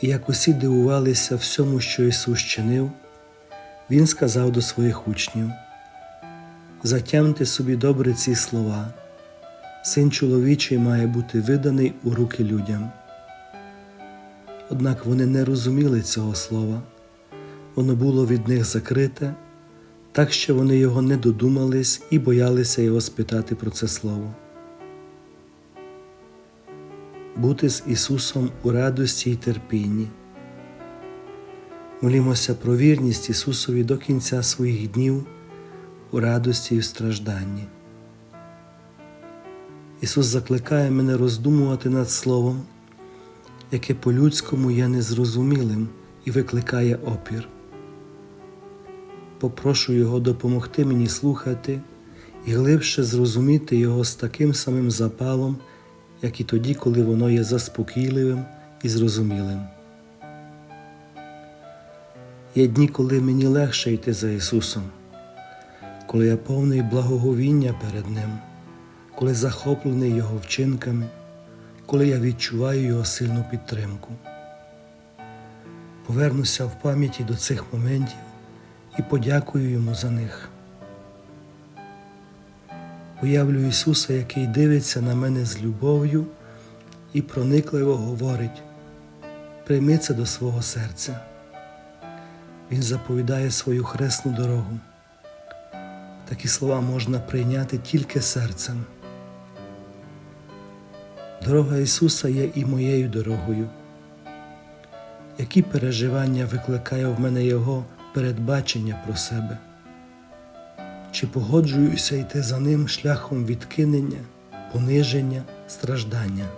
І як усі дивувалися всьому, що Ісус чинив, Він сказав до своїх учнів: Затямте собі добре ці слова. Син чоловічий має бути виданий у руки людям. Однак вони не розуміли цього слова, воно було від них закрите, так що вони його не додумались і боялися його спитати про це слово. Бути з Ісусом у радості й терпінні. Молімося про вірність Ісусові до кінця своїх днів у радості і в стражданні. Ісус закликає мене роздумувати над Словом, яке по-людському є незрозумілим і викликає опір. Попрошу Його допомогти мені слухати і глибше зрозуміти Його з таким самим запалом, як і тоді, коли воно є заспокійливим і зрозумілим. Є дні, коли мені легше йти за Ісусом, коли я повний благоговіння перед Ним, коли захоплений Його вчинками, коли я відчуваю Його сильну підтримку. Повернуся в пам'яті до цих моментів і подякую Йому за них. Уявлю Ісуса, який дивиться на мене з любов'ю і проникливо говорить: прийми це до свого серця. Він заповідає свою хресну дорогу. Такі слова можна прийняти тільки серцем. Дорога Ісуса є і моєю дорогою. Які переживання викликає в мене Його передбачення про себе? Чи погоджуюся йти за ним шляхом відкинення, пониження, страждання?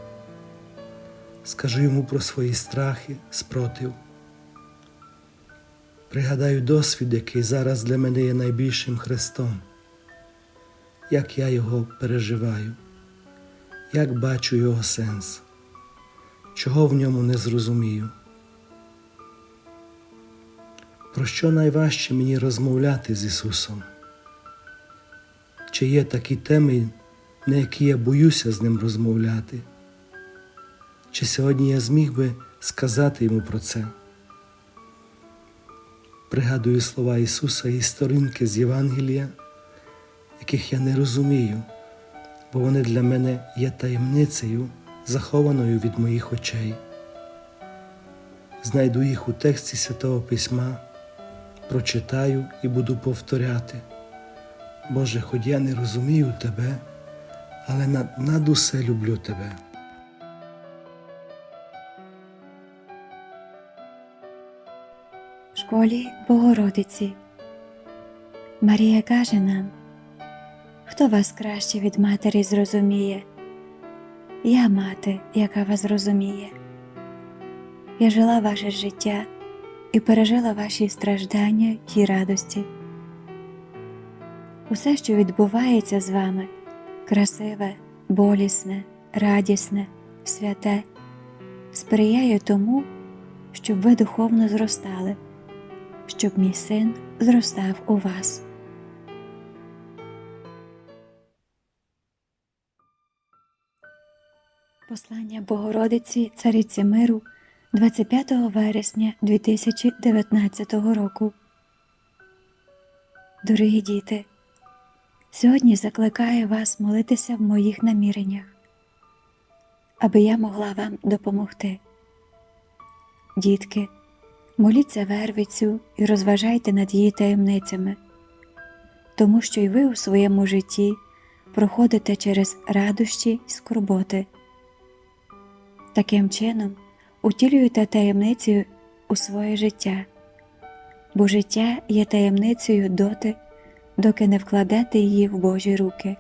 Скажу йому про свої страхи, спротив. Пригадаю досвід, який зараз для мене є найбільшим хрестом, як я його переживаю, як бачу його сенс, чого в ньому не зрозумію. Про що найважче мені розмовляти з Ісусом? Чи є такі теми, на які я боюся з ним розмовляти? Чи сьогодні я зміг би сказати йому про це? Пригадую слова Ісуса і сторінки з Євангелія, яких я не розумію, бо вони для мене є таємницею, захованою від моїх очей. Знайду їх у тексті Святого Письма, прочитаю і буду повторяти. Боже, хоч я не розумію Тебе, але над, над усе люблю Тебе. В школі Богородиці. Марія каже нам, хто вас краще від матері зрозуміє? Я мати, яка вас розуміє. Я жила ваше життя і пережила ваші страждання й радості. Усе, що відбувається з вами, красиве, болісне, радісне, святе, сприяє тому, щоб ви духовно зростали, щоб мій син зростав у вас. Послання Богородиці Цариці Миру 25 вересня 2019 року. Дорогі діти, сьогодні закликаю вас молитися в моїх наміреннях, аби я могла вам допомогти. Дітки, моліться вервицю і розважайте над її таємницями. тому що й ви у своєму житті проходите через радощі й скорботи. Таким чином утілюєте таємницю у своє життя, бо життя є таємницею доти, доки не вкладете її в Божі руки.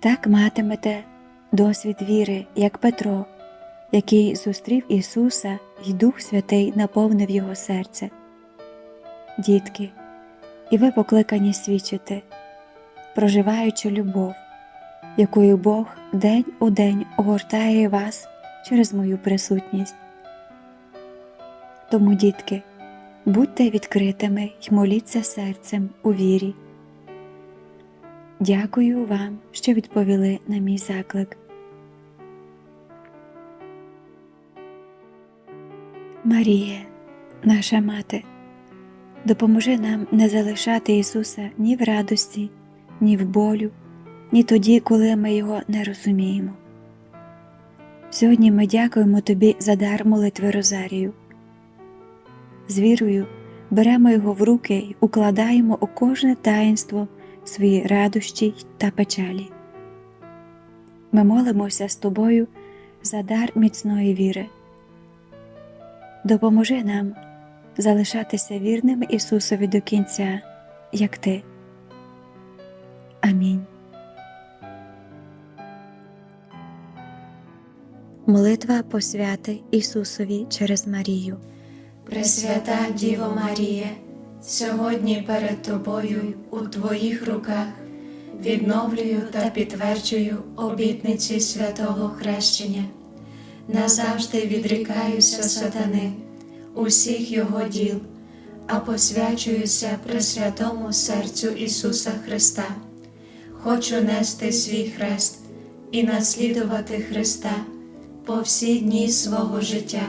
Так матимете досвід віри, як Петро, який зустрів Ісуса, і Дух Святий наповнив його серце. Дітки, і ви покликані свідчити, проживаючи любов, якою Бог день у день огортає вас через мою присутність. Тому, дітки, будьте відкритими й моліться серцем у вірі. Дякую вам, що відповіли на мій заклик. Марія, наша мати, допоможи нам не залишати Ісуса ні в радості, ні в болю, ні тоді, коли ми Його не розуміємо. Сьогодні ми дякуємо Тобі за дар молитви Розарію. З вірою беремо його в руки й укладаємо у кожне таїнство свої радощі та печалі. Ми молимося з тобою за дар міцної віри. Допоможи нам залишатися вірними Ісусові до кінця, як Ти. Амінь. Молитва посвяти Ісусові через Марію. Пресвята Діво Марія, сьогодні перед Тобою у Твоїх руках відновлюю та підтверджую обітниці святого хрещення. Назавжди відрікаюся сатани, усіх його діл, а посвячуюся Пресвятому серцю Ісуса Христа. Хочу нести свій хрест і наслідувати Христа по всі дні свого життя